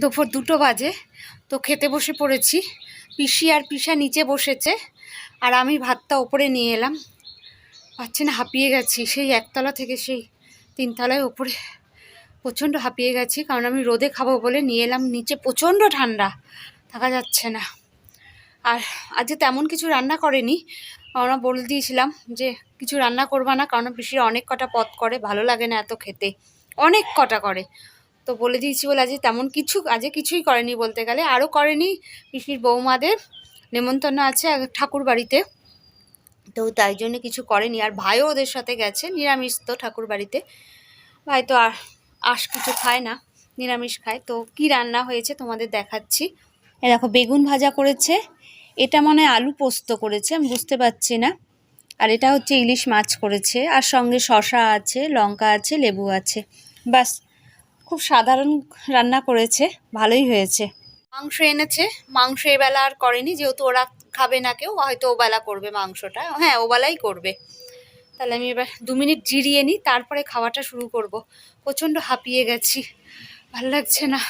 দুপুর দুটো বাজে, তো খেতে বসে পড়েছি। পিসি আর পিসা নিচে বসেছে, আর আমি ভাতটা ওপরে নিয়ে এলাম। পাচ্ছি না, হাঁপিয়ে গেছি। সেই একতলা থেকে সেই তিনতলায় ওপরে প্রচণ্ড হাঁপিয়ে গেছি, কারণ আমি রোদে খাব বলে নিয়ে এলাম নিচে। প্রচণ্ড ঠান্ডা, থাকা যাচ্ছে না। আর আজকে তেমন কিছু রান্না করেনি, আমরা বলে দিয়েছিলাম যে কিছু রান্না করবা না, কারণ পিসির অনেক কটা পথ করে, ভালো লাগে না এত খেতে। অনেক কটা করে। তো বলে দিয়েছি বলে আজকে তেমন কিছু, আজকে কিছুই করেনি বলতে গেলে। আরও করেনি পিসির বৌমাদের। নেমন্তন্ন আছে ঠাকুর বাড়িতে। তো তাই জন্য কিছু করেনি। আর ভাইও ওদের সাথে গেছে, নিরামিষ তো ঠাকুর বাড়িতে। ভাই তো আর আশ কিছু খায় না, নিরামিষ খায়। তো কি রান্না হয়েছে তোমাদের দেখাচ্ছি। এ দেখো, বেগুন ভাজা করেছে। এটা মনে আলু পোস্ত করেছে, আমি বুঝতে পারছি না। আর এটা হচ্ছে ইলিশ মাছ করেছে। আর সঙ্গে শশা আছে, লঙ্কা আছে, লেবু আছে। বাস খুব সাধারণ রান্না করেছে, ভালোই হয়েছে। মাংস এনেছে, মাংস এবেলা আর করেনি, যেহেতু ওরা খাবে না কেউ, হয়তো ওবেলা করবে মাংসটা। হ্যাঁ ওবেলাই করবে। তাহলে আমি এবার দু মিনিট জিরিয়ে নিই, তারপরে খাওয়াটা শুরু করব। প্রচণ্ড হাঁপিয়ে গেছি। ভালো লাগছে না।